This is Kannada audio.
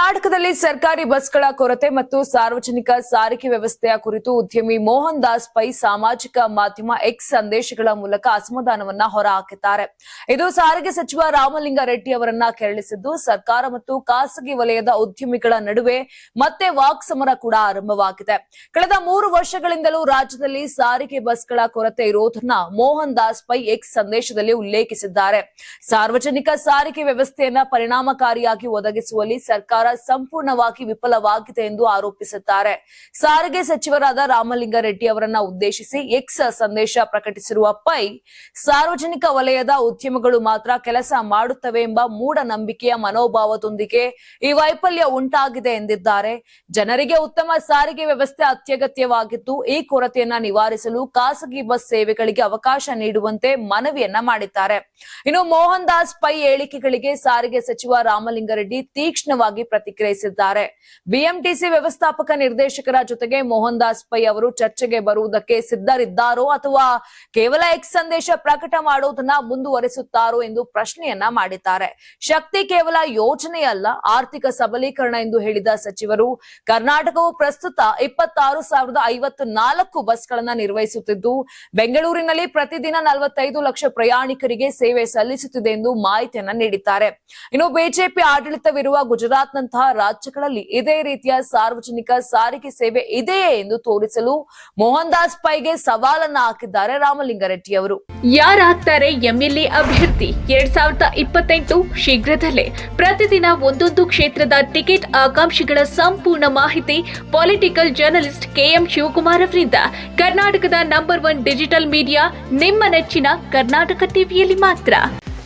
ಕರ್ನಾಟಕದಲ್ಲಿ ಸರ್ಕಾರಿ ಬಸ್ಗಳ ಕೊರತೆ ಮತ್ತು ಸಾರ್ವಜನಿಕ ಸಾರಿಗೆ ವ್ಯವಸ್ಥೆಯ ಕುರಿತು ಉದ್ಯಮಿ ಮೋಹನ್ ದಾಸ್ ಪೈ ಸಾಮಾಜಿಕ ಮಾಧ್ಯಮ ಎಕ್ಸ್ ಸಂದೇಶಗಳ ಮೂಲಕ ಅಸಮಾಧಾನವನ್ನ ಹೊರಹಾಕಿದ್ದಾರೆ. ಇದು ಸಾರಿಗೆ ಸಚಿವ ರಾಮಲಿಂಗಾರೆಡ್ಡಿ ಅವರನ್ನ ಕೆರಳಿಸಿದ್ದು, ಸರ್ಕಾರ ಮತ್ತು ಖಾಸಗಿ ವಲಯದ ಉದ್ಯಮಿಗಳ ನಡುವೆ ಮತ್ತೆ ವಾಕ್ ಸಮರ ಕೂಡ ಆರಂಭವಾಗಿದೆ. ಕಳೆದ ಮೂರು ವರ್ಷಗಳಿಂದಲೂ ರಾಜ್ಯದಲ್ಲಿ ಸಾರಿಗೆ ಬಸ್ಗಳ ಕೊರತೆ ಇರುವುದನ್ನ ಮೋಹನ್ ದಾಸ್ ಪೈ ಎಕ್ಸ್ ಸಂದೇಶದಲ್ಲಿ ಉಲ್ಲೇಖಿಸಿದ್ದಾರೆ. ಸಾರ್ವಜನಿಕ ಸಾರಿಗೆ ವ್ಯವಸ್ಥೆಯನ್ನ ಪರಿಣಾಮಕಾರಿಯಾಗಿ ಒದಗಿಸುವಲ್ಲಿ ಸರ್ಕಾರ ಸಂಪೂರ್ಣವಾಗಿ ವಿಫಲವಾಗಿದೆ ಎಂದು ಆರೋಪಿಸುತ್ತಾರೆ. ಸಾರಿಗೆ ಸಚಿವರಾದ ರಾಮಲಿಂಗಾರೆಡ್ಡಿ ಅವರನ್ನ ಉದ್ದೇಶಿಸಿ ಎಕ್ಸ್ ಸಂದೇಶ ಪ್ರಕಟಿಸಿರುವ ಪೈ, ಸಾರ್ವಜನಿಕ ವಲಯದ ಉದ್ಯಮಗಳು ಮಾತ್ರ ಕೆಲಸ ಮಾಡುತ್ತವೆ ಎಂಬ ಮೂಢನಂಬಿಕೆಯ ಮನೋಭಾವದೊಂದಿಗೆ ಈ ವೈಫಲ್ಯ ಉಂಟಾಗಿದೆ ಎಂದಿದ್ದಾರೆ. ಜನರಿಗೆ ಉತ್ತಮ ಸಾರಿಗೆ ವ್ಯವಸ್ಥೆ ಅತ್ಯಗತ್ಯವಾಗಿದ್ದು, ಈ ಕೊರತೆಯನ್ನ ನಿವಾರಿಸಲು ಖಾಸಗಿ ಬಸ್ ಸೇವೆಗಳಿಗೆ ಅವಕಾಶ ನೀಡುವಂತೆ ಮನವಿಯನ್ನ ಮಾಡಿದ್ದಾರೆ. ಇನ್ನು ಮೋಹನ್ ದಾಸ್ ಪೈ ಹೇಳಿಕೆಗಳಿಗೆ ಸಾರಿಗೆ ಸಚಿವ ರಾಮಲಿಂಗಾರೆಡ್ಡಿ ತೀಕ್ಷ್ಣವಾಗಿ ಪ್ರತಿಕ್ರಿಯಿಸಿದ್ದಾರೆ. ಬಿಎಂಟಿಸಿ ವ್ಯವಸ್ಥಾಪಕ ನಿರ್ದೇಶಕರ ಜೊತೆಗೆ ಮೋಹನ್ ದಾಸ್ ಪೈ ಅವರು ಚರ್ಚೆಗೆ ಬರುವುದಕ್ಕೆ ಸಿದ್ಧರಿದ್ದಾರೋ ಅಥವಾ ಕೇವಲ ಎಕ್ಸ್ ಸಂದೇಶ ಪ್ರಕಟ ಮಾಡುವುದನ್ನ ಮುಂದುವರಿಸುತ್ತಾರೋ ಎಂದು ಪ್ರಶ್ನೆಯನ್ನ ಮಾಡಿದ್ದಾರೆ. ಶಕ್ತಿ ಕೇವಲ ಯೋಜನೆಯಲ್ಲ, ಆರ್ಥಿಕ ಸಬಲೀಕರಣ ಎಂದು ಹೇಳಿದ ಸಚಿವರು, ಕರ್ನಾಟಕವು ಪ್ರಸ್ತುತ ಇಪ್ಪತ್ತಾರು ಸಾವಿರದ ಐವತ್ತು ನಾಲ್ಕು ಬಸ್ಗಳನ್ನ ನಿರ್ವಹಿಸುತ್ತಿದ್ದು, ಬೆಂಗಳೂರಿನಲ್ಲಿ ಪ್ರತಿದಿನ ನಲವತ್ತೈದು ಲಕ್ಷ ಪ್ರಯಾಣಿಕರಿಗೆ ಸೇವೆ ಸಲ್ಲಿಸುತ್ತಿದೆ ಎಂದು ಮಾಹಿತಿಯನ್ನ ನೀಡಿದ್ದಾರೆ. ಇನ್ನು ಬಿಜೆಪಿ ಆಡಳಿತವಿರುವ ಗುಜರಾತ್ನಂತಹ ರಾಜ್ಯಗಳಲ್ಲಿ ಇದೇ ರೀತಿಯ ಸಾರ್ವಜನಿಕ ಸಾರಿಗೆ ಸೇವೆ ಇದೆಯೇ ಎಂದು ತೋರಿಸಲು ಮೋಹನ್ ದಾಸ್ ಪೈಗೆ ಸವಾಲನ್ನ ಹಾಕಿದ್ದಾರೆ ರಾಮಲಿಂಗಾರೆಡ್ಡಿ ಅವರು. ಯಾರಾಗ್ತಾರೆ ಎಂಎಲ್ಎ ಅಭ್ಯರ್ಥಿ? ಎರಡ್ ಸಾವಿರದ ಇಪ್ಪತ್ತೆಂಟು ಶೀಘ್ರದಲ್ಲೇ ಪ್ರತಿದಿನ ಒಂದೊಂದು ಕ್ಷೇತ್ರದ ಟಿಕೆಟ್ ಆಕಾಂಕ್ಷಿಗಳ ಸಂಪೂರ್ಣ ಮಾಹಿತಿ ಪೊಲಿಟಿಕಲ್ ಜರ್ನಲಿಸ್ಟ್ ಕೆಎಂ ಶಿವಕುಮಾರ್ ಅವರಿಂದ. ಕರ್ನಾಟಕದ ನಂಬರ್ ಒನ್ ಡಿಜಿಟಲ್ ಮೀಡಿಯಾ ನಿಮ್ಮ ನೆಚ್ಚಿನ ಕರ್ನಾಟಕ ಟಿವಿಯಲ್ಲಿ ಮಾತ್ರ.